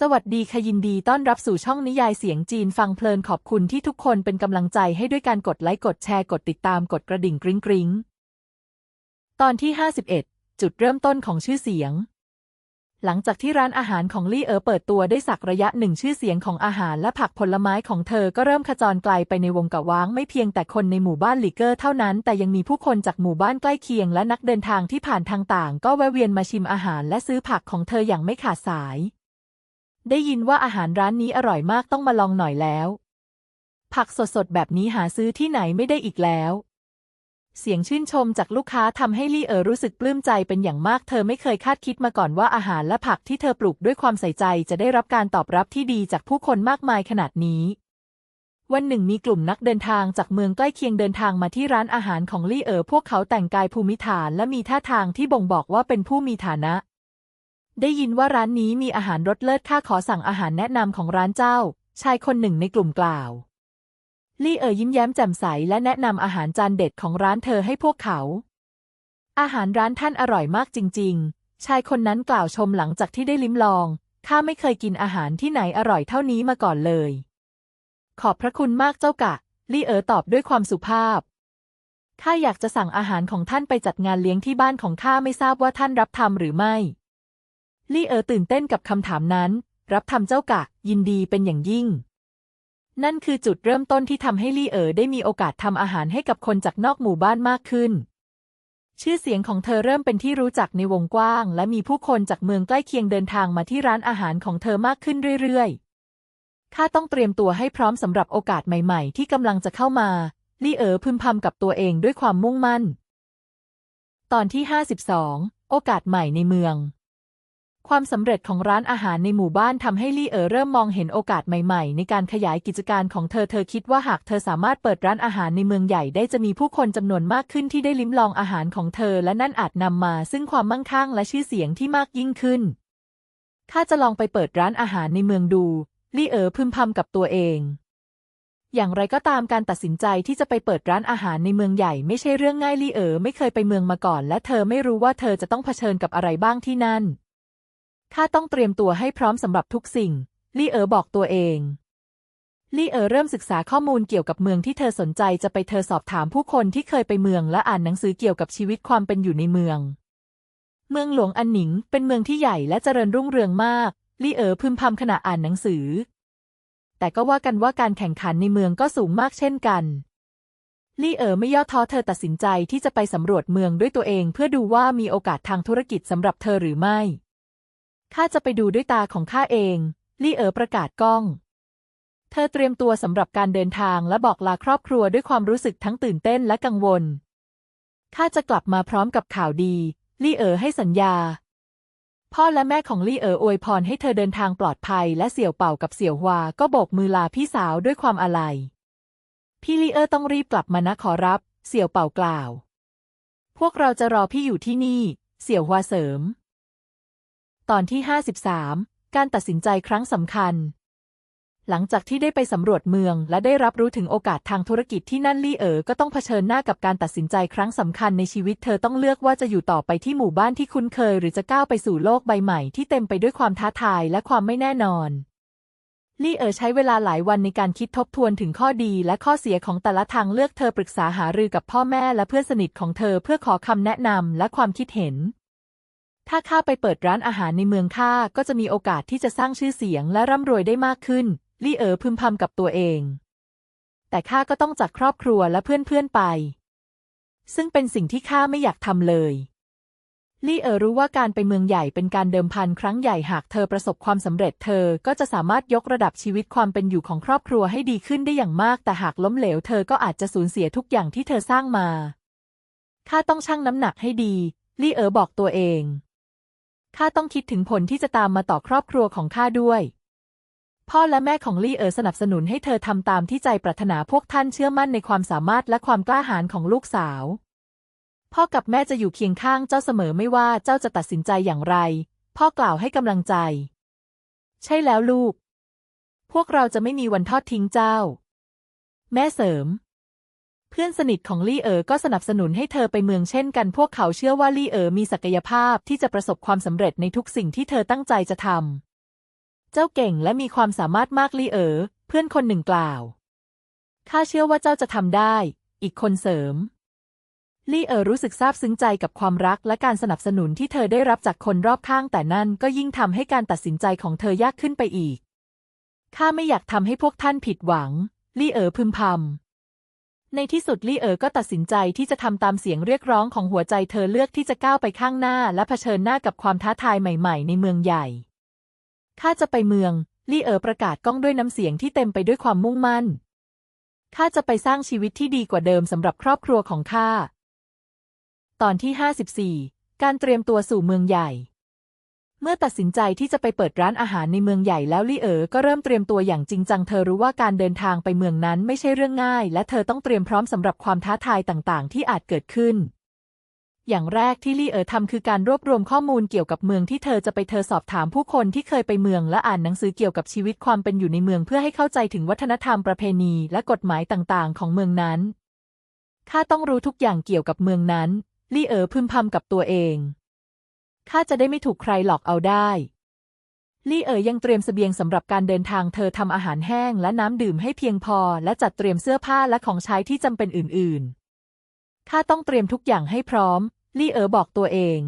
สวัสดีค่ะยินดีต้อนรับสู่ช่องนิยายเสียงจีนฟังเพลินขอบคุณที่ทุกคนเป็นกำลังใจให้ด้วยการกดไลค์กดแชร์กดติดตามกดกระดิ่งกริ๊งกริ๊งตอนที่ 51 จุดเริ่มต้นของชื่อเสียง หลังจากที่ร้านอาหารของลี่เอ๋อเปิดตัวได้สักระยะหนึ่งชื่อเสียงของอาหารและผักผลไม้ของเธอก็เริ่มขจรไกลไปในวงกะว้างไม่เพียงแต่คนในหมู่บ้านหลีเกอร์เท่านั้น แต่ยังมีผู้คนจากหมู่บ้านใกล้เคียงและนักเดินทางที่ผ่านทางต่าง ก็แวะเวียนมาชิมอาหารและซื้อผักของเธออย่างไม่ขาดสาย ได้ยินว่าอาหารร้านนี้อร่อยมากต้องมาลองหน่อยแล้ว ผักสดๆ แบบนี้หาซื้อที่ไหนไม่ได้อีกแล้ว เสียงชื่นชมจากลูกค้าทำให้ลี่เอ๋อรู้สึกปลื้มใจเป็นอย่างมาก เธอไม่เคยคาดคิดมาก่อนว่าอาหารและผักที่เธอปลูกด้วยความใส่ใจจะได้รับการตอบรับที่ดีจากผู้คนมากมายขนาดนี้ วันหนึ่งมีกลุ่มนักเดินทางจากเมืองใกล้เคียงเดินทางมาที่ร้านอาหารของลี่เอ๋อพวกเขาแต่งกายภูมิฐานและมีท่าทางที่บ่งบอกว่าเป็นผู้มีฐานะ ได้ยินว่าร้านนี้มีอาหารรสเลิศข้าขอสั่งอาหารแนะนำของร้านเจ้า ชายคนหนึ่งในกลุ่มกล่าว ลี่เอ๋ยยิ้มแย้มแจ่มใสและแนะนำอาหารจานเด็ดของร้านเธอให้พวกเขา อาหารร้านท่านอร่อยมากจริง ๆ ชายคนนั้นกล่าวชมหลังจากที่ได้ลิ้มลองข้าไม่เคยกินอาหารที่ไหนอร่อยเท่านี้มาก่อนเลย ขอบพระคุณมากเจ้ากะ ลี่เอ๋อตอบด้วยความสุภาพ ข้าอยากจะสั่งอาหารของท่านไปจัดงานเลี้ยงที่บ้านของข้าไม่ทราบว่าท่านรับทำหรือไม่ ลี่เอ๋อตื่นเต้นกับคำถามนั้น รับทำเจ้ากะ ยินดีเป็นอย่างยิ่ง นั่นคือจุดเริ่มต้นที่ทำให้ลี่เอ๋อได้มีโอกาสทำอาหารให้กับคนจากนอกหมู่บ้านมากขึ้น ชื่อเสียงของเธอเริ่มเป็นที่รู้จักในวงกว้าง และมีผู้คนจากเมืองใกล้เคียงเดินทางมาที่ร้านอาหารของเธอมากขึ้นเรื่อยๆข้าต้องเตรียมตัวให้พร้อมสำหรับโอกาสใหม่ๆ ที่กำลังจะเข้ามาลี่เอ๋อพึมพำกับตัวเองด้วยความมุ่งมั่น ตอนที่ 52 โอกาสใหม่ในเมือง ความสำเร็จของร้านอาหารในหมู่บ้านทำให้ลี่เอ๋อเริ่มมองเห็นโอกาสใหม่ๆ ในการขยายกิจการของเธอเธอคิดว่าหากเธอสามารถเปิดร้านอาหารในเมืองใหญ่ได้จะมีผู้คนจำนวนมากขึ้นที่ได้ลิ้มลองอาหารของเธอ และนั่นอาจนำมา ซึ่งความมั่งคั่งและชื่อเสียงที่มากยิ่งขึ้นข้าจะลองไปเปิดร้านอาหารในเมืองดู ลี่เอ๋อพึมพำกับตัวเอง อย่างไรก็ตามการตัดสินใจที่จะไปเปิดร้านอาหารในเมืองใหญ่ไม่ใช่เรื่องง่ายลี่เอ๋อไม่เคยไปเมืองมาก่อน และเธอไม่รู้ว่าเธอจะต้องเผชิญกับอะไรบ้างที่นั่น ข้าต้องเตรียมตัวให้พร้อมสำหรับทุกสิ่ง ลี่เอ๋อบอกตัวเอง ลี่เอ๋อเริ่มศึกษาข้อมูลเกี่ยวกับเมืองที่เธอสนใจจะไปเธอสอบถามผู้คนที่เคยไปเมืองและอ่านหนังสือเกี่ยวกับชีวิตความเป็นอยู่ในเมือง เมืองหลวงอันหนิง เป็นเมืองที่ใหญ่และเจริญรุ่งเรืองมาก ลี่เอ๋อพึมพำขณะอ่านหนังสือ แต่ก็ว่ากันว่าการแข่งขันในเมืองก็สูงมากเช่นกันลี่เอ๋อไม่ย่อท้อเธอตัดสินใจที่จะไปสำรวจเมืองด้วยตัวเองเพื่อดูว่ามีโอกาสทางธุรกิจสำหรับเธอหรือไม่ ข้าจะไปดูด้วยตาของข้าเอง ลี่เอ๋อประกาศก้อง เธอเตรียมตัวสำหรับการเดินทางและบอกลาครอบครัวด้วยความรู้สึกทั้งตื่นเต้นและกังวล ข้าจะกลับมาพร้อมกับข่าวดี ลี่เอ๋อให้สัญญา พ่อและแม่ของลี่เอ๋ออวยพรให้เธอเดินทางปลอดภัย และเสี่ยวเป่ากับเสี่ยวฮวาก็โบกมือลาพี่สาวด้วยความอาลัย พี่ลี่เอ๋อต้องรีบกลับมานะขอรับ เสี่ยวเป่ากล่าว พวกเราจะรอพี่อยู่ที่นี่ เสี่ยวฮวาเสริม ตอนที่ 53 การตัดสินใจครั้งสำคัญ หลังจากที่ได้ไปสำรวจเมืองและได้รับรู้ถึงโอกาสทางธุรกิจที่นั่นลี่เอ๋อก็ต้องเผชิญหน้ากับการตัดสินใจครั้งสำคัญในชีวิตเธอต้องเลือกว่าจะอยู่ต่อไปที่หมู่บ้านที่คุ้นเคย หรือจะก้าวไปสู่โลกใบใหม่ที่เต็มไปด้วยความท้าทายและความไม่แน่นอนลี่เอ๋อใช้เวลาหลายวันในการคิดทบทวนถึงข้อดีและข้อเสียของแต่ละทางเลือกเธอปรึกษาหารือกับพ่อแม่และเพื่อนสนิทของเธอเพื่อขอคำแนะนำและความคิดเห็น ถ้าข้าไปเปิดร้านอาหารในเมืองข้าก็จะมีโอกาสที่จะสร้างชื่อเสียงและร่ำรวยได้มากขึ้น ลี่เอ๋อพึมพำกับตัวเอง แต่ข้าก็ต้องจากครอบครัวและเพื่อนๆไป ซึ่งเป็นสิ่งที่ข้าไม่อยากทำเลย ลี่เอ๋อรู้ว่าการไปเมืองใหญ่เป็นการเดิมพันครั้งใหญ่หากเธอประสบความสำเร็จเธอก็จะสามารถยกระดับชีวิตความเป็นอยู่ของครอบครัวให้ดีขึ้นได้อย่างมาก แต่หากล้มเหลวเธอก็อาจจะสูญเสียทุกอย่างที่เธอสร้างมาข้าต้องชั่งน้ำหนักให้ดี ลี่เอ๋อบอกตัวเอง ข้าต้องคิดถึงผลที่จะตามมาต่อครอบครัวของข้าด้วย พ่อและแม่ของลี่เอ๋อสนับสนุนให้เธอทำตามที่ใจปรารถนาพวกท่านเชื่อมั่นในความสามารถและความกล้าหาญของลูกสาว พ่อกับแม่จะอยู่เคียงข้างเจ้าเสมอไม่ว่าเจ้าจะตัดสินใจอย่างไร พ่อกล่าวให้กำลังใจ ใช่แล้วลูก พวกเราจะไม่มีวันทอดทิ้งเจ้า แม่เสริม เพื่อนสนิทของลี่เอ๋อก็สนับสนุนให้เธอไปเมืองเช่นกันพวกเขาเชื่อว่าลี่เอ๋อมีศักยภาพที่จะประสบความสำเร็จในทุกสิ่งที่เธอตั้งใจจะทำเจ้าเก่งและมีความสามารถมากลี่เอ๋อเพื่อนคนหนึ่งกล่าวข้าเชื่อว่าเจ้าจะทำได้ อีกคนเสริม ลี่เอ๋อรู้สึกซาบซึ้งใจกับความรักและการสนับสนุนที่เธอได้รับจากคนรอบข้างแต่นั่นก็ยิ่งทำให้การตัดสินใจของเธอยากขึ้นไปอีกข้าไม่อยากทำให้พวกท่านผิดหวัง ลี่เอ๋อพึมพำ ในที่สุดลี่เอ๋อก็ตัดสินใจที่จะทำตามเสียงเรียกร้องของหัวใจเธอเลือกที่จะก้าวไปข้างหน้าและเผชิญหน้ากับความท้าทายใหม่ ๆ ในเมืองใหญ่ข้าจะไปเมือง ลี่เอ๋อประกาศก้องด้วยน้ำเสียงที่เต็มไปด้วยความมุ่งมั่นข้าจะไปสร้างชีวิตที่ดีกว่าเดิมสำหรับครอบครัวของข้า ตอนที่ 54 การเตรียมตัวสู่เมืองใหญ่ มื่อตัดสินใจที่จะไปเปิดร้านอาหารในเมืองใหญ่แล้วลี่เอ๋อก็เริ่มเตรียมตัวอย่างจริงจังเธอรู้ว่าการเดินทางไปเมืองนั้นไม่ใช่เรื่องง่าย และเธอต้องเตรียมพร้อมสำหรับความท้าทายต่างๆ ที่อาจเกิดขึ้น อย่างแรกที่ลี่เอ๋อทำคือการรวบรวมข้อมูลเกี่ยวกับเมืองที่เธอจะไปเธอสอบถามผู้คนที่เคยไปเมืองและอ่านหนังสือเกี่ยวกับชีวิตความเป็นอยู่ในเมืองเพื่อให้เข้าใจถึงวัฒนธรรมประเพณีและกฎหมายต่างๆ ของเมืองนั้นข้าต้องรู้ทุกอย่างเกี่ยวกับเมืองนั้นลี่เอ๋อพึมพำกับตัวเอง ข้าจะได้ไม่ถูกใครหลอกเอาได้ ลี่เอ๋อยังเตรียมเสบียงสำหรับการเดินทางเธอทำอาหารแห้งและน้ำดื่มให้เพียงพอ และจัดเตรียมเสื้อผ้าและของใช้ที่จำเป็นอื่นๆ ข้าต้องเตรียมทุกอย่างให้พร้อม ลี่เอ๋อบอกตัวเอง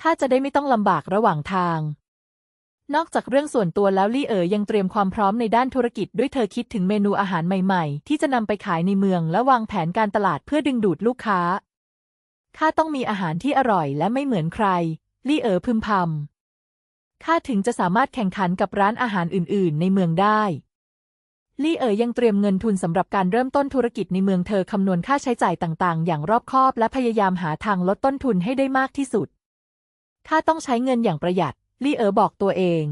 ข้าจะได้ไม่ต้องลำบากระหว่างทาง นอกจากเรื่องส่วนตัวแล้วลี่เอ๋อยังเตรียมความพร้อมในด้านธุรกิจด้วยเธอคิดถึงเมนูอาหารใหม่ๆ ที่จะนำไปขายในเมืองและวางแผนการตลาดเพื่อดึงดูดลูกค้า ข้าต้องมีอาหารที่อร่อยและไม่เหมือนใคร ลี่เอ๋อพึมพำ ข้าถึงจะสามารถแข่งขันกับร้านอาหารอื่น ๆ ในเมืองได้ ลี่เอ๋ยยังเตรียมเงินทุนสำหรับการเริ่มต้นธุรกิจในเมืองเธอคำนวณค่าใช้จ่ายต่าง ๆ อย่างรอบคอบ และพยายามหาทางลดต้นทุนให้ได้มากที่สุด ข้าต้องใช้เงินอย่างประหยัด ลี่เอ๋อบอกตัวเอง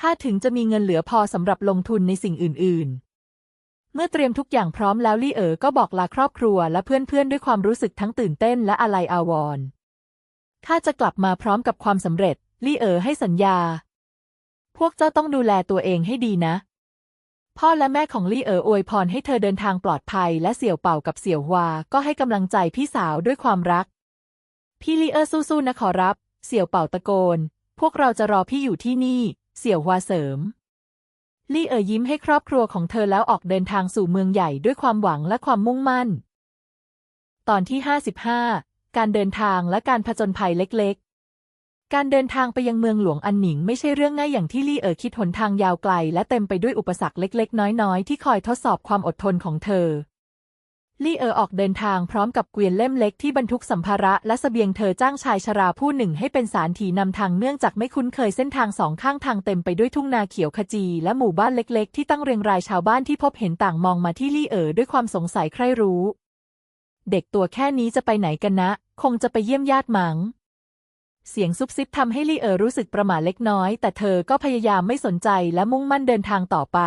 ข้าถึงจะมีเงินเหลือพอสำหรับลงทุนในสิ่งอื่น ๆ เมื่อเตรียมทุกอย่างพร้อมแล้วลี่เอ๋อก็บอกลาครอบครัวและเพื่อนๆ ด้วยความรู้สึกทั้งตื่นเต้นและอาลัยอาวรณ์ข้าจะกลับมาพร้อมกับความสำเร็จ ลี่เอ๋อให้สัญญา พวกเจ้าต้องดูแลตัวเองให้ดีนะ พ่อและแม่ของลี่เอ๋ออวยพรให้เธอเดินทางปลอดภัย และเสี่ยวเป่ากับเสี่ยวฮวาก็ให้กำลังใจพี่สาวด้วยความรัก พี่ลี่เอ๋อสู้ๆนะขอรับ เสี่ยวเป่าตะโกน พวกเราจะรอพี่อยู่ที่นี่ เสี่ยวฮวาเสริม ลี่เอ๋ยยิ้มให้ครอบครัวของเธอแล้วออกเดินทางสู่เมืองใหญ่ด้วยความหวังและความมุ่งมั่น ตอนที่ 55 การเดินทางและการผจญภัยเล็กๆ การเดินทางไปยังเมืองหลวงอันหนิงไม่ใช่เรื่องง่ายอย่างที่ลี่เอ๋อคิดหนทางยาวไกล และเต็มไปด้วยอุปสรรคเล็ก ๆ น้อยๆ ที่คอยทดสอบความอดทนของเธอ ลี่เอ๋อออกเดินทางพร้อมกับเกวียนเล่มเล็กที่บรรทุกสัมภาระและเสบียงเธอจ้างชายชราผู้หนึ่งให้เป็นสารถีนำทางเนื่องจากไม่คุ้นเคยเส้นทางสองข้างทางเต็มไปด้วยทุ่งนาเขียวขจีและหมู่บ้านเล็กๆ ที่ตั้งเรียงรายชาวบ้านที่พบเห็นต่างมองมาที่ลี่เอ๋อด้วยความสงสัยใคร่รู้ เด็กตัวแค่นี้จะไปไหนกันนะ คงจะไปเยี่ยมญาติมัง้งเสียงซุบซิบทำให้ลี่เอ๋อรู้สึกประหม่าเล็กน้อย แต่เธอก็พยายามไม่สนใจและมุ่งมั่นเดินทางต่อไป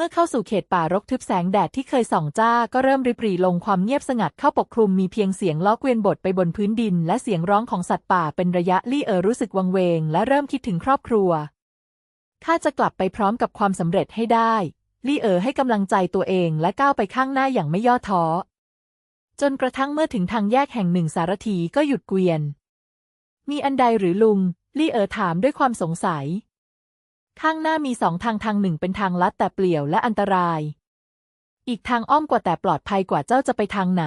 มื่อเข้าสู่เขตป่ารกทึบแสงแดดที่เคยส่องจ้าก็เริ่มริบหรี่ลงความเงียบสงัดเข้าปกคลุมมีเพียงเสียงล้อเกวียนบดไปบนพื้นดิน และเสียงร้องของสัตว์ป่าเป็นระยะลี่เออรู้สึกวังเวง และเริ่มคิดถึงครอบครัวข้าจะกลับไปพร้อมกับความสำเร็จให้ได้ลี่เออให้กำลังใจตัวเองและก้าวไปข้างหน้าอย่างไม่ย่อท้อ จนกระทั่งเมื่อถึงทางแยกแห่งหนึ่งสารถีก็หยุดเกวียน มีอันใดหรือลุงลี่เออถามด้วยความสงสัย ข้างหน้ามีสองทางทางหนึ่งเป็นทางลัดแต่เปลี่ยวและอันตราย อีกทางอ้อมกว่าแต่ปลอดภัยกว่าเจ้าจะไปทางไหน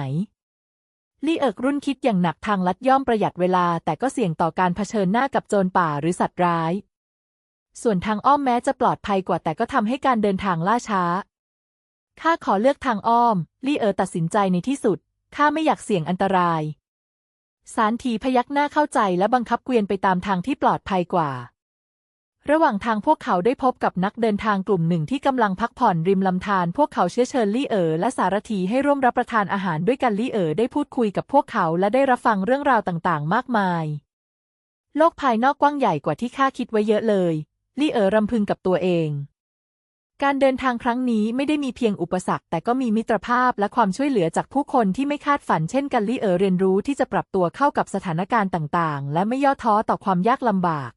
ลี่เอิกรุ่นคิดอย่างหนักทางลัดย่อมประหยัดเวลา แต่ก็เสี่ยงต่อการเผชิญหน้ากับโจรป่าหรือสัตว์ร้าย ส่วนทางอ้อมแม้จะปลอดภัยกว่าแต่ก็ทำให้การเดินทางล่าช้า ข้าขอเลือกทางอ้อม ลี่เอ๋อตัดสินใจในที่สุด ข้าไม่อยากเสี่ยงอันตราย สารถีพยักหน้าเข้าใจและบังคับเกวียนไปตามทางที่ปลอดภัยกว่า ระหว่างทางพวกเขาได้พบกับนักเดินทางกลุ่มหนึ่งที่กำลังพักผ่อนริมลำธารพวกเขาเชื้อเชิญลี่เอ๋อและสารถีให้ร่วมรับประทานอาหารด้วยกันลี่เอ๋อได้พูดคุยกับพวกเขาและได้รับฟังเรื่องราวต่างๆ มากมาย โลกภายนอกกว้างใหญ่กว่าที่ข้าคิดไว้เยอะเลยลี่เอ๋อรำพึงกับตัวเอง การเดินทางครั้งนี้ไม่ได้มีเพียงอุปสรรค แต่ก็มีมิตรภาพและความช่วยเหลือจากผู้คนที่ไม่คาดฝันเช่นกันลี่เอ๋อเรียนรู้ที่จะปรับตัวเข้ากับสถานการณ์ต่างๆ และไม่ย่อท้อต่อความยากลำบาก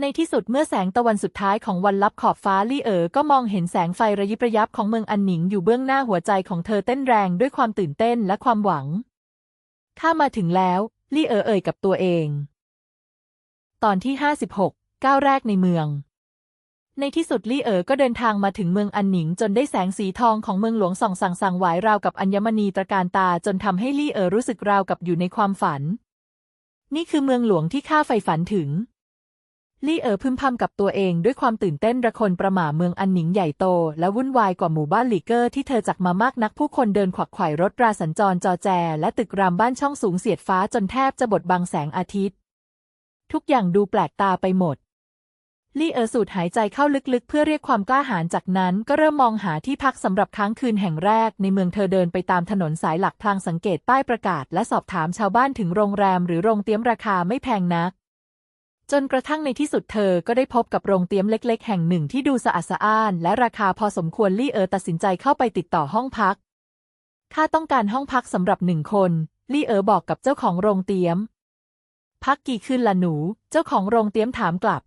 ในที่สุดเมื่อแสงตะวันสุดท้ายของวันลับขอบฟ้าลี่เอ๋อก็มองเห็นแสงไฟระยิบระยับของเมืองอันหนิงอยู่เบื้องหน้าหัวใจของเธอเต้นแรงด้วยความตื่นเต้นและความหวัง ข้ามาถึงแล้ว ลี่เอ๋อเอ่ยกับตัวเอง ตอนที่ 56 ก้าวแรกในเมือง ในที่สุดลี่เอ๋อก็เดินทางมาถึงเมืองอันหนิง จนได้แสงสีทองของเมืองหลวงส่องสั่งสั่งไหวราวกับอัญมณีตระการตาจนทำให้ลี่เอ๋อรู้สึกราวกับอยู่ในความฝัน นี่คือเมืองหลวงที่ข้าใฝ่ฝันถึง ลี่เอ๋อพึมพำกับตัวเองด้วยความตื่นเต้นระคนประหม่าเมืองอันหนิงใหญ่โต และวุ่นวายกว่าหมู่บ้านหลีเกอร์ที่เธอจักมามากนักผู้คนเดินขวักไขว่รถราสัญจรจอแจ และตึกรามบ้านช่องสูงเสียดฟ้าจนแทบจะบดบังแสงอาทิตย์ ทุกอย่างดูแปลกตาไปหมด ลี่เอ๋อสูดหายใจเข้าลึกๆ เพื่อเรียกความกล้าหาญจากนั้นก็เริ่มมองหาที่พักสำหรับค้างคืนแห่งแรก ในเมืองเธอเดินไปตามถนนสายหลักพลางสังเกตป้ายประกาศ และสอบถามชาวบ้านถึงโรงแรมหรือโรงเตี้ยมราคาไม่แพงนัก จนกระทั่งในที่สุดเธอก็ได้พบกับโรงเตี้ยมเล็กๆ แห่งหนึ่งที่ดูสะอาดสะอ้าน และราคาพอสมควรลี่เอ๋อตัดสินใจเข้าไปติดต่อห้องพักข้าต้องการห้องพักสำหรับหนึ่งคนลี่เอ๋อบอกกับเจ้าของโรงเตี้ยม พักกี่คืนละหนู เจ้าของโรงเตี้ยมถามกลับ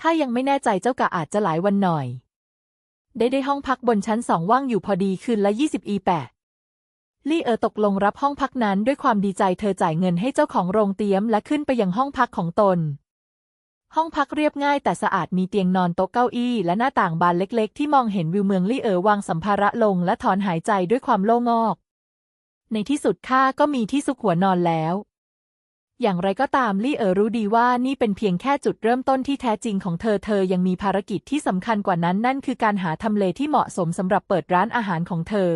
ข้ายังไม่แน่ใจเจ้ากะอาจจะหลายวันหน่อย ได้ได้ห้องพักบนชั้นสองว่างอยู่พอดีคืนละยี่สิบอีแปดลี่เอ๋อตกลงรับห้องพักนั้นด้วยความดีใจเธอจ่ายเงินให้เจ้าของโรงเตี้ยมและขึ้นไปยังห้องพักของตน ห้องพักเรียบง่ายแต่สะอาดมีเตียงนอนโต๊ะเก้าอี้ และหน้าต่างบานเล็กๆ ที่มองเห็นวิวเมืองลี่เอ๋อวางสัมภาระลงและถอนหายใจด้วยความโล่งอก ในที่สุดข้าก็มีที่ซุกหัวนอนแล้ว อย่างไรก็ตามลี่เอ๋อรู้ดีว่านี่เป็นเพียงแค่จุดเริ่มต้นที่แท้จริงของเธอเธอยังมีภารกิจที่สำคัญกว่านั้นนั่นคือการหาทำเลที่เหมาะสมสำหรับเปิดร้านอาหารของเธอ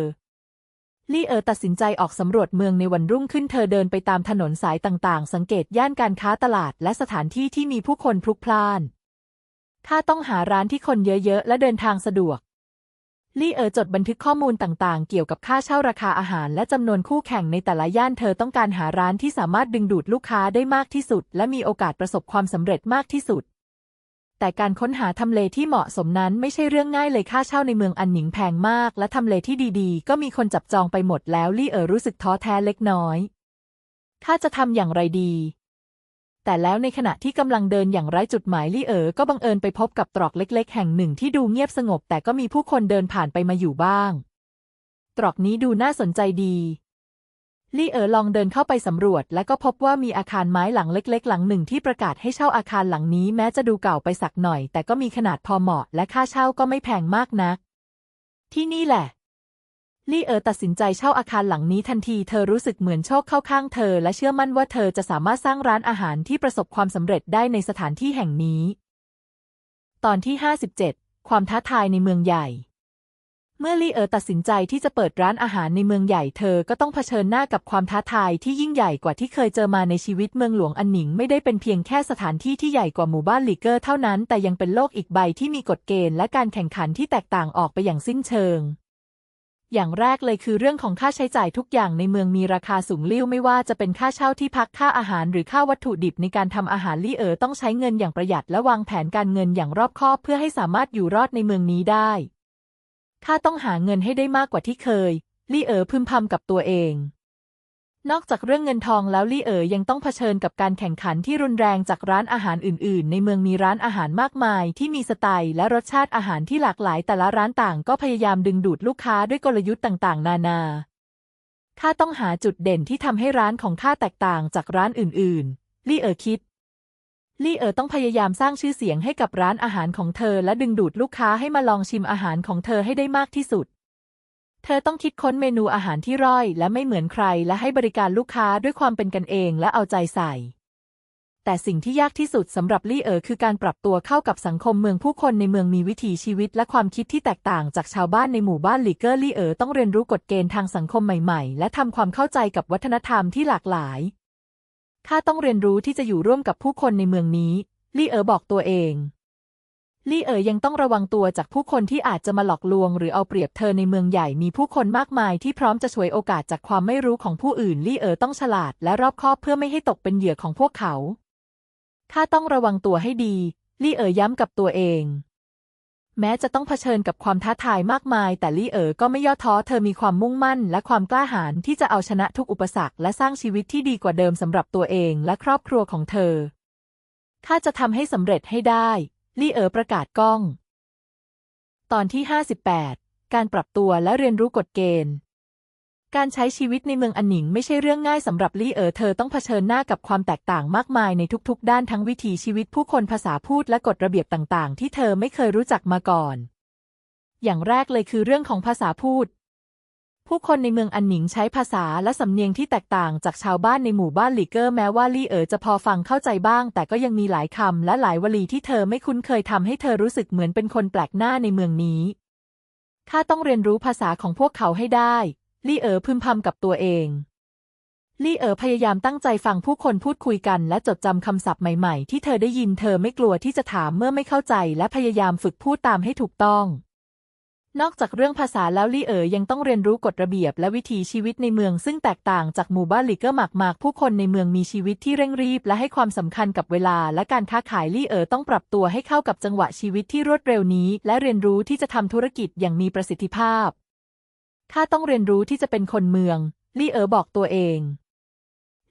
ลี่เอ๋อตัดสินใจออกสำรวจเมืองในวันรุ่งขึ้นเธอเดินไปตามถนนสายต่างๆ สังเกตย่านการค้าตลาดและสถานที่ที่มีผู้คนพลุกพล่านข้าต้องหาร้านที่คนเยอะๆ และเดินทางสะดวก ลี่เอ๋อจดบันทึกข้อมูลต่างๆ เกี่ยวกับค่าเช่าราคาอาหารและจำนวนคู่แข่งในแต่ละย่านเธอต้องการหาร้านที่สามารถดึงดูดลูกค้าได้มากที่สุด และมีโอกาสประสบความสำเร็จมากที่สุด แต่การค้นหาทำเลที่เหมาะสมนั้นไม่ใช่เรื่องง่ายเลยค่าเช่าในเมืองอันหนิงแพงมาก และทำเลที่ดีๆ ก็มีคนจับจองไปหมดแล้วลี่เอ๋อรู้สึกท้อแท้เล็กน้อยข้าจะทำอย่างไรดี แต่แล้วในขณะที่กำลังเดินอย่างไร้จุดหมายลี่เอ๋อก็บังเอิญไปพบกับตรอกเล็ก ๆ แห่งหนึ่งที่ดูเงียบสงบ แต่ก็มีผู้คนเดินผ่านไปมาอยู่บ้าง ตรอกนี้ดูน่าสนใจดี ลี่เอ๋อลองเดินเข้าไปสำรวจ และก็พบว่ามีอาคารไม้หลังเล็ก ๆ หลังหนึ่งที่ประกาศให้เช่าอาคารหลังนี้แม้จะดูเก่าไปสักหน่อย แต่ก็มีขนาดพอเหมาะ และค่าเช่าก็ไม่แพงมากนัก ที่นี่แหละ ลี่เอ๋อตัดสินใจเช่าอาคารหลังนี้ทันที เธอรู้สึกเหมือนโชคเข้าข้างเธอ และเชื่อมั่นว่าเธอจะสามารถสร้างร้านอาหารที่ประสบความสำเร็จได้ในสถานที่แห่งนี้ ตอนที่ 57 ความท้าทายในเมืองใหญ่ เมื่อลี่เอ๋อตัดสินใจที่จะเปิดร้านอาหารในเมืองใหญ่เธอก็ต้องเผชิญหน้ากับความท้าทายที่ยิ่งใหญ่กว่าที่เคยเจอมาในชีวิตเมืองหลวงอันหนิงไม่ได้เป็นเพียงแค่สถานที่ที่ใหญ่กว่าหมู่บ้านลีเกอร์เท่านั้น แต่ยังเป็นโลกอีกใบที่มีกฎเกณฑ์และการแข่งขันที่แตกต่างออกไปอย่างสิ้นเชิง อย่างแรกเลยคือเรื่องของค่าใช้จ่ายทุกอย่างในเมืองมีราคาสูงลิ่วไม่ว่าจะเป็นค่าเช่าที่พักค่าอาหารหรือค่าวัตถุดิบในการทำอาหารลี่เอ๋อต้องใช้เงินอย่างประหยัดและวางแผนการเงินอย่างรอบคอบเพื่อให้สามารถอยู่รอดในเมืองนี้ได้ ข้าต้องหาเงินให้ได้มากกว่าที่เคย ลี่เอ๋อพึมพำกับตัวเอง นอกจากเรื่องเงินทองแล้วลี่เอ๋อยังต้องเผชิญกับการแข่งขันที่รุนแรงจากร้านอาหารอื่น ๆ ในเมืองมีร้านอาหารมากมาย ที่มีสไตล์และรสชาติอาหารที่หลากหลาย แต่ละร้านต่างก็พยายามดึงดูดลูกค้าด้วยกลยุทธ์ต่าง ๆ นานาข้าต้องหาจุดเด่นที่ทำให้ร้านของข้าแตกต่างจากร้านอื่น ๆ ลี่เอ๋อคิด ลี่เอ๋อต้องพยายามสร้างชื่อเสียงให้กับร้านอาหารของเธอ และดึงดูดลูกค้าให้มาลองชิมอาหารของเธอให้ได้มากที่สุด เธอต้องคิดค้นเมนูอาหารที่ร่อย และไม่เหมือนใคร และให้บริการลูกค้าด้วยความเป็นกันเองและเอาใจใส่ แต่สิ่งที่ยากที่สุดสำหรับลี่เอ๋อคือการปรับตัวเข้ากับสังคมเมืองผู้คนในเมืองมีวิถีชีวิต และความคิดที่แตกต่างจากชาวบ้านในหมู่บ้านลีเกอร์ลี่เอ๋อต้องเรียนรู้กฎเกณฑ์ทางสังคมใหม่ ๆ และทำความเข้าใจกับวัฒนธรรมที่หลากหลาย ข้าต้องเรียนรู้ที่จะอยู่ร่วมกับผู้คนในเมืองนี้ ลี่เอ๋อบอกตัวเอง ลี่เอ๋อยังต้องระวังตัวจากผู้คนที่อาจจะมาหลอกลวง หรือเอาเปรียบเธอในเมืองใหญ่มีผู้คนมากมายที่พร้อมจะฉวยโอกาสจากความไม่รู้ของผู้อื่น ลี่เอ๋อต้องฉลาดและรอบคอบเพื่อไม่ให้ตกเป็นเหยื่อของพวกเขา ข้าต้องระวังตัวให้ดี ลี่เอ๋อย้ำกับตัวเอง แม้จะต้องเผชิญกับความท้าทายมากมาย แต่ลี่เอ๋อก็ไม่ย่อท้อเธอมีความมุ่งมั่น และความกล้าหาญที่จะเอาชนะทุกอุปสรรค และสร้างชีวิตที่ดีกว่าเดิมสำหรับตัวเองและครอบครัวของเธอข้าจะทำให้สำเร็จให้ได้ ลี่เอ๋อประกาศก้อง ตอนที่ 58 การปรับตัวและเรียนรู้กฎเกณฑ์ การใช้ชีวิตในเมืองอันหนิงไม่ใช่เรื่องง่ายสำหรับลี่เอ๋อเธอต้องเผชิญหน้ากับความแตกต่างมากมายในทุกๆ ด้านทั้งวิถีชีวิตผู้คนภาษาพูดและกฎระเบียบต่างๆ ที่เธอไม่เคยรู้จักมาก่อน อย่างแรกเลยคือเรื่องของภาษาพูด ผู้คนในเมืองอันหนิงใช้ภาษาและสำเนียงที่แตกต่างจากชาวบ้านในหมู่บ้านหลีเกอร์แม้ว่าลี่เอ๋อจะพอฟังเข้าใจบ้าง แต่ก็ยังมีหลายคำและหลายวลีที่เธอไม่คุ้นเคยทำให้เธอรู้สึกเหมือนเป็นคนแปลกหน้าในเมืองนี้ข้าต้องเรียนรู้ภาษาของพวกเขาให้ได้ ลี่เอ๋อพึมพำกับตัวเอง ลี่เอ๋อพยายามตั้งใจฟังผู้คนพูดคุยกันและจดจำคำศัพท์ใหม่ๆ ที่เธอได้ยินเธอไม่กลัวที่จะถามเมื่อไม่เข้าใจและพยายามฝึกพูดตามให้ถูกต้อง นอกจากเรื่องภาษาแล้วลี่เอ๋อยังต้องเรียนรู้กฎระเบียบและวิถีชีวิตในเมือง ซึ่งแตกต่างจากหมู่บ้านลีเกอร์มากๆผู้คนในเมืองมีชีวิตที่เร่งรีบ และให้ความสำคัญกับเวลา และการค้าขายลี่เอ๋อต้องปรับตัวให้เข้ากับจังหวะชีวิตที่รวดเร็วนี้ และเรียนรู้ที่จะทำธุรกิจอย่างมีประสิทธิภาพ ข้าต้องเรียนรู้ที่จะเป็นคนเมือง ลี่เอ๋อบอกตัวเอง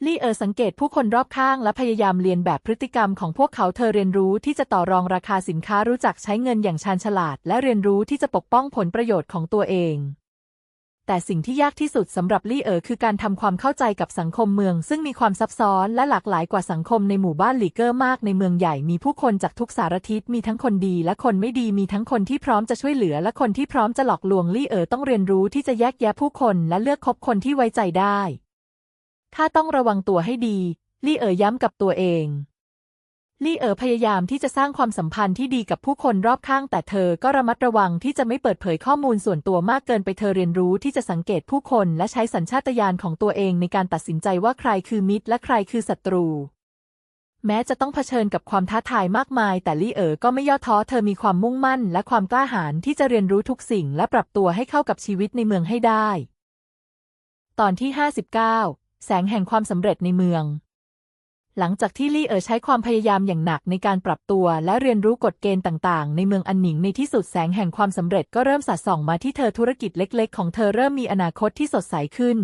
ลี่เอ๋อสังเกตผู้คนรอบข้างและพยายามเรียนแบบพฤติกรรมของพวกเขาเธอเรียนรู้ที่จะต่อรองราคาสินค้ารู้จักใช้เงินอย่างชาญฉลาด และเรียนรู้ที่จะปกป้องผลประโยชน์ของตัวเอง แต่สิ่งที่ยากที่สุดสำหรับลี่เอ๋อคือการทำความเข้าใจกับสังคมเมือง ซึ่งมีความซับซ้อนและหลากหลายกว่าสังคมในหมู่บ้านหลีเกอร์มากในเมืองใหญ่มีผู้คนจากทุกสารทิศมีทั้งคนดีและคนไม่ดีมีทั้งคนที่พร้อมจะช่วยเหลือและคนที่พร้อมจะหลอกลวงลี่เอ๋อต้องเรียนรู้ที่จะแยกแยะผู้คนและเลือกคบคนที่ไว้ใจได้ข้าต้องระวังตัวให้ดี ลี่เอ๋อย้ำกับตัวเอง ลี่เอ๋อพยายามที่จะสร้างความสัมพันธ์ที่ดีกับผู้คนรอบข้าง แต่เธอก็ระมัดระวังที่จะไม่เปิดเผยข้อมูลส่วนตัวมากเกินไปเธอเรียนรู้ที่จะสังเกตผู้คนและใช้สัญชาตญาณของตัวเองในการตัดสินใจว่าใครคือมิตรและใครคือศัตรู แม้จะต้องเผชิญกับความท้าทายมากมาย แต่ลี่เอ๋อก็ไม่ย่อท้อเธอมีความมุ่งมั่น และความกล้าหาญที่จะเรียนรู้ทุกสิ่ง และปรับตัวให้เข้ากับชีวิตในเมืองให้ได้ ตอนที่ 59 แสงแห่งความสำเร็จในเมือง หลังจากที่ลี่เอ๋อใช้ความพยายามอย่างหนักในการปรับตัว และเรียนรู้กฎเกณฑ์ต่างๆ ในเมืองอันหนิงในที่สุดแสงแห่งความสำเร็จก็เริ่มสาดส่องมาที่เธอธุรกิจเล็ก ๆ ของเธอเริ่มมีอนาคตที่สดใสขึ้น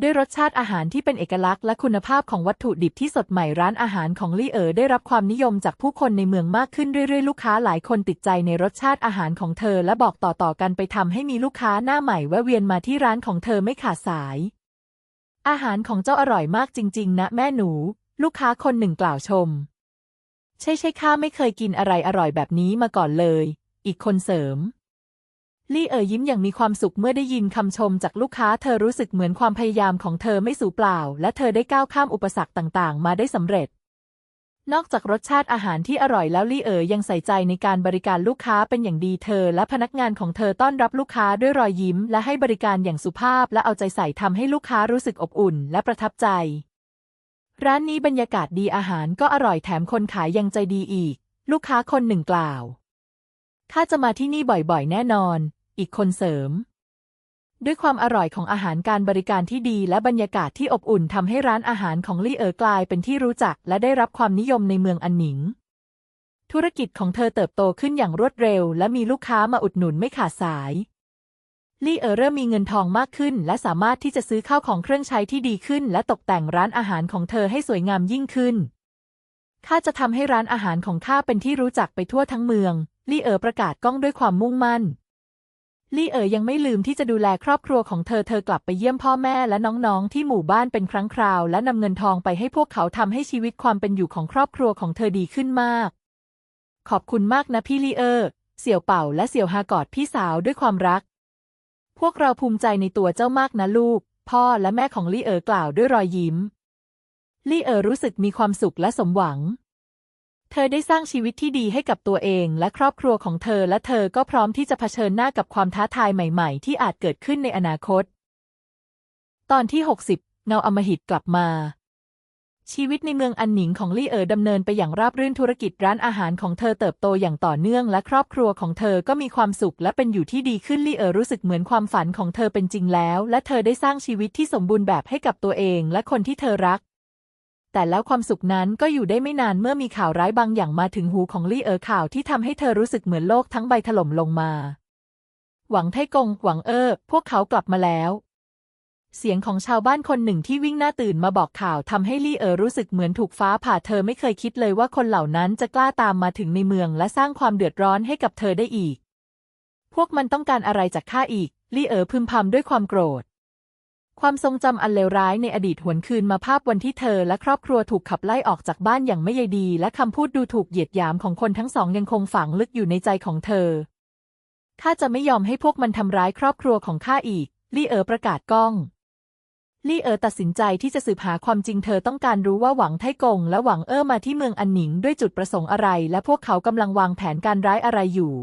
ด้วยรสชาติอาหารที่เป็นเอกลักษณ์และคุณภาพของวัตถุดิบที่สดใหม่ร้านอาหารของลี่เอ๋อได้รับความนิยมจากผู้คนในเมืองมากขึ้นเรื่อยๆ ลูกค้าหลายคนติดใจในรสชาติอาหารของเธอและบอกต่อๆกันไปทำให้มีลูกค้าหน้าใหม่แวะเวียนมาที่ร้านของเธอไม่ขาดสาย อาหารของเจ้าอร่อยมากจริง ๆ นะแม่หนู ลูกค้าคนหนึ่งกล่าวชม ใช่ใช่ข้าไม่เคยกินอะไรอร่อยแบบนี้มาก่อนเลย อีกคนเสริม ลี่เอ๋ยยิ้มอย่างมีความสุขเมื่อได้ยินคำชมจากลูกค้าเธอรู้สึกเหมือนความพยายามของเธอไม่สูญเปล่า และเธอได้ก้าวข้ามอุปสรรคต่าง ๆ มาได้สำเร็จ นอกจากรสชาติอาหารที่อร่อยแล้วลี่เอ๋ยยังใส่ใจในการบริการลูกค้าเป็นอย่างดีเธอ และพนักงานของเธอต้อนรับลูกค้าด้วยรอยยิ้ม และให้บริการอย่างสุภาพ และเอาใจใส่ทำให้ลูกค้ารู้สึกอบอุ่น และประทับใจ ร้านนี้บรรยากาศดีอาหารก็อร่อยแถมคนขายยังใจดีอีก ลูกค้าคนหนึ่งกล่าวข้าจะมาที่นี่บ่อยๆ แน่นอน อีกคนเสริม ด้วยความอร่อยของอาหารการบริการที่ดีและบรรยากาศที่อบอุ่นทำให้ร้านอาหารของลี่เอ๋อกลายเป็นที่รู้จักและได้รับความนิยมในเมืองอันหนิง ธุรกิจของเธอเติบโตขึ้นอย่างรวดเร็ว และมีลูกค้ามาอุดหนุนไม่ขาดสาย ลี่เอ๋อเริ่มมีเงินทองมากขึ้น และสามารถที่จะซื้อข้าวของเครื่องใช้ที่ดีขึ้น และตกแต่งร้านอาหารของเธอให้สวยงามยิ่งขึ้นข้าจะทำให้ร้านอาหารของข้าเป็นที่รู้จักไปทั่วทั้งเมือง ลี่เอ๋อประกาศก้องด้วยความมุ่งมั่น ลี่เอ๋ยยังไม่ลืมที่จะดูแลครอบครัวของเธอ เธอกลับไปเยี่ยมพ่อแม่และน้องๆ ที่หมู่บ้านเป็นครั้งคราว และนำเงินทองไปให้พวกเขาทำให้ชีวิตความเป็นอยู่ของครอบครัวของเธอดีขึ้นมาก ขอบคุณมากนะพี่ลี่เอ๋อเสี่ยวเป่าและเสี่ยวฮากอดพี่สาวด้วยความรัก พวกเราภูมิใจในตัวเจ้ามากนะลูก พ่อและแม่ของลี่เอ๋อกล่าวด้วยรอยยิ้ม ลี่เอ๋อรู้สึกมีความสุขและสมหวัง เธอได้สร้างชีวิตที่ดีให้กับตัวเองและครอบครัวของเธอและเธอก็พร้อมที่จะเผชิญหน้ากับความท้าทายใหม่ๆ ที่อาจเกิดขึ้นในอนาคต ตอนที่ 60 เงาอมหิตกลับมา ชีวิตในเมืองอันหนิงของลี่เอ๋อดำเนินไปอย่างราบรื่นธุรกิจร้านอาหารของเธอเติบโตอย่างต่อเนื่อง และครอบครัวของเธอก็มีความสุขและเป็นอยู่ที่ดีขึ้นลี่เอ๋อรู้สึกเหมือนความฝันของเธอเป็นจริงแล้ว และเธอได้สร้างชีวิตที่สมบูรณ์แบบให้กับตัวเอง และคนที่เธอรัก แต่แล้วความสุขนั้นก็อยู่ได้ไม่นานเมื่อมีข่าวร้ายบางอย่างมาถึงหูของลี่เอ๋อข่าวที่ทำให้เธอรู้สึกเหมือนโลกทั้งใบถล่มลงมา หวังไทกง หวังเออพวกเขากลับมาแล้ว เสียงของชาวบ้านคนหนึ่งที่วิ่งหน้าตื่นมาบอกข่าวทำให้ลี่เอ๋อรู้สึกเหมือนถูกฟ้าผ่าเธอไม่เคยคิดเลยว่าคนเหล่านั้นจะกล้าตามมาถึงในเมืองและสร้างความเดือดร้อนให้กับเธอได้อีก พวกมันต้องการอะไรจากข้าอีกลี่เอ๋อพึมพำด้วยความโกรธ ความทรงจำอันเลวร้ายในอดีตหวนคืนมาภาพวันที่เธอและครอบครัวถูกขับไล่ออกจากบ้านอย่างไม่ใยดี และคำพูดดูถูกเหยียดหยามของคนทั้งสองยังคงฝังลึกอยู่ในใจของเธอ ข้าจะไม่ยอมให้พวกมันทำร้ายครอบครัวของข้าอีก ลี่เอ๋อประกาศก้อง ลี่เอ๋อตัดสินใจที่จะสืบหาความจริงเธอต้องการรู้ว่าหวังไทกงและหวังเอ้อมาที่เมืองอันหนิงด้วยจุดประสงค์อะไร และพวกเขากำลังวางแผนการร้ายอะไรอยู่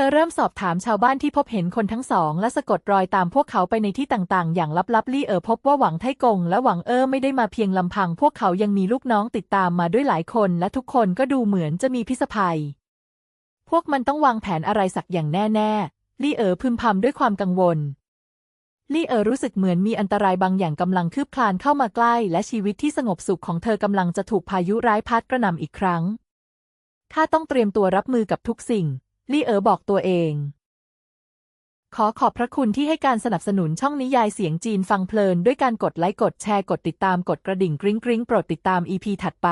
ธอเริ่มสอบถามชาวบ้านที่พบเห็นคนทั้งสอง และสะกดรอยตามพวกเขาไปในที่ต่างๆ อย่างลับๆ ลี่เอ๋อพบว่าหวังไทกงและหวังเอ้อไม่ได้มาเพียงลำพัง พวกเขายังมีลูกน้องติดตามมาด้วยหลายคน และทุกคนก็ดูเหมือนจะมีพิษภัย พวกมันต้องวางแผนอะไรสักอย่างแน่ๆ ลี่เอ๋อพึมพำด้วยความกังวล ลี่เอ๋อรู้สึกเหมือนมีอันตรายบางอย่างกำลังคืบคลานเข้ามาใกล้ และชีวิตที่สงบสุขของเธอกำลังจะถูกพายุร้ายพัดกระหน่ำอีกครั้งข้าต้องเตรียมตัวรับมือกับทุกสิ่ง ลี่เอ๋อบอกตัวเอง ขอขอบพระคุณที่ให้การสนับสนุนช่องนิยายเสียงจีนฟังเพลิน ด้วยการกดไลค์กดแชร์กดติดตามกดกระดิ่งกริ๊งกริ๊งโปรดติดตาม EP ถัดไป